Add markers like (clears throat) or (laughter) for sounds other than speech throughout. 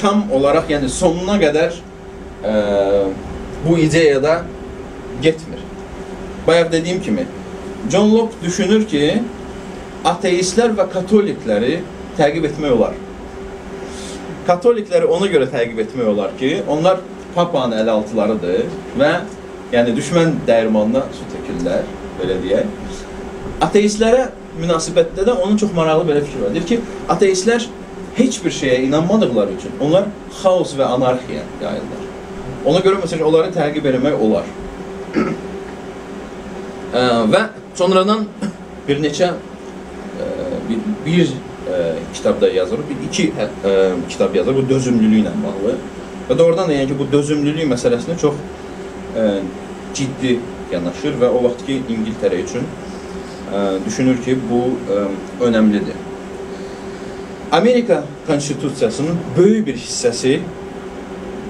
tam olaraq, yəni sonuna qədər ə, bu ideyada getmir. Bayaq dediyim kimi, John Locke düşünür ki, ateistlər və katolikləri təqib etmək olar. Katolikləri ona görə təqib etmək olar ki, onlar papanın əl altılarıdır və yəni düşmən dəyirmanına su tökürlər, belə deyək. Ateistlərə münasibətdə də onun çox maraqlı belə fikri var. Deyir ki, ateistlər heç bir şeyə inanmadıqları üçün onlar xaos və anarxiya yayırlar. Ona görə məsələn onları təqib etmək olar. (clears throat) Ə, və sonradan (clears throat) bir neçə ə, bir, bir ə, kitabda yazır, bir iki ə, kitab yazır bu dözümlülüklə bağlı. Və doğrudan da yəni ki, bu dözümlülük məsələsinə çox ə, ciddi yanaşır və o vaxt ki İngiltərə üçün ə, düşünür ki, bu ə, önəmlidir. Amerika konstitusiyasının böyük bir hissəsi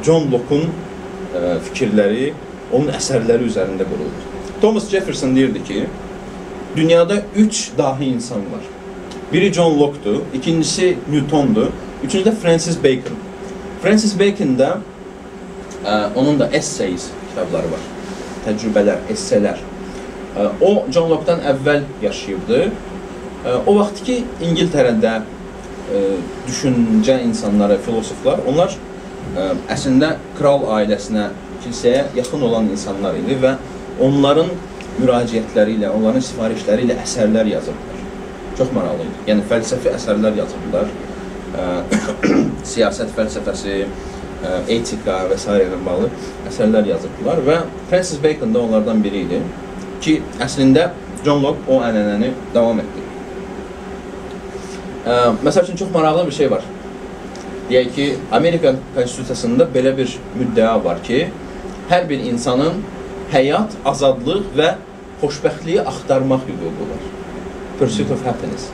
John Locke-un ə, fikirləri, onun əsərləri üzərində qurulur. Thomas Jefferson deyirdi ki, dünyada üç dahi insan var. Biri John Locke'dur, ikincisi Newton'dur, üçüncü de Francis Bacon. Francis Bacon'da e, onun da essays kitabları var. Təcrübələr, esselər. E, o John Locke'dan əvvəl yaşayıbdı. E, o vaxt ki İngiltərədə e, düşüncə insanları, filosoflar, onlar e, əslində kral ailəsinə, kilsəyə yaxın olan insanlar idi və onların müraciətləri ilə, onların sifarişləri ilə əsərlər yazırdılar. Çox maraqlı idi. Yəni fəlsəfi əsərlər yazırdılar. Ə, (coughs) siyasət fəlsəfəsi, ə, etika və s. ilə bağlı əsərlər yazırdılar və Francis Bacon da onlardan biri idi ki, əslində John Locke o ənənəni davam etdi. Ə, məsəl üçün çox maraqlı bir şey var. Deyək ki, Amerika konstitusiyasında belə bir müddəa var ki, hər bir insanın həyat, azadlıq və xoşbəxtliyi axtarmaq hüququ var. Pursuit of happiness.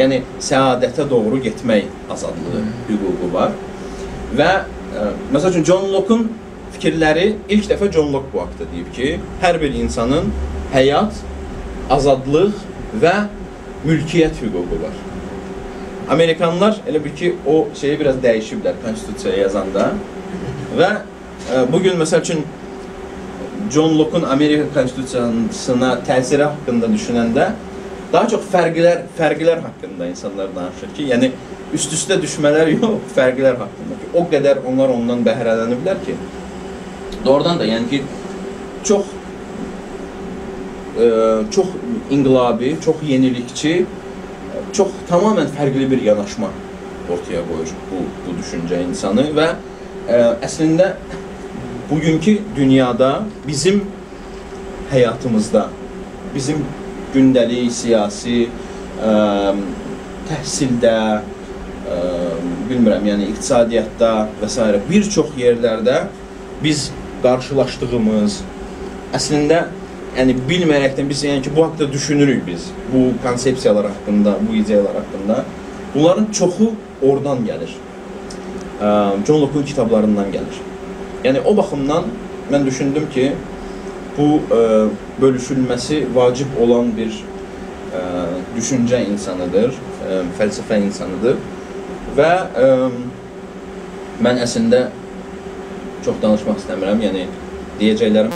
Yəni səadətə doğru getmək azadlığı hüququ var. Və ə, məsəl üçün John Locke-un fikirləri ilk dəfə John Locke bu haqqda deyib ki, hər bir insanın həyat, azadlıq və mülkiyyət hüququ var. Amerikanlar elə bir ki, o şeyi biraz dəyişiblər konstitusiyaya yazanda. Və ə, bu gün məsəl üçün John Locke-un Amerika konstitusiyasına təsiri haqqında düşünəndə daha çox fərqlər, fərqlər haqqında insanlar danışır ki, yəni üst-üstə düşmələr (laughs) yox, fərqlər haqqında ki, o qədər onlar ondan bəhrələniblər ki, doğrudan da yəni ki, çox ə, çox inqilabi, çox yenilikçi, çox tamamilə fərqli bir yanaşma ortaya qoyur bu, bu düşüncə insanı və ə, əslində bugünkü dünyada bizim həyatımızda, bizim gündəlik, siyasi, ə, təhsildə, ə, bilmirəm, yəni iqtisadiyyatda və s. bir çox yerlərdə biz qarşılaşdığımız, əslində yəni bilmərəkdən biz yəni ki, bu haqqda düşünürük biz. Bu konsepsiyalar haqqında, bu ideyalar haqqında. Bunların çoxu oradan gəlir. John Locke-un kitablarından gəlir. Yəni o baxımdan mən düşündüm ki, bu ə, bölüşülməsi vacib olan bir ə, düşüncə insanıdır, ə, fəlsəfə insanıdır və ə, mən əslində çox danışmaq istəmirəm, yəni deyəcəklərim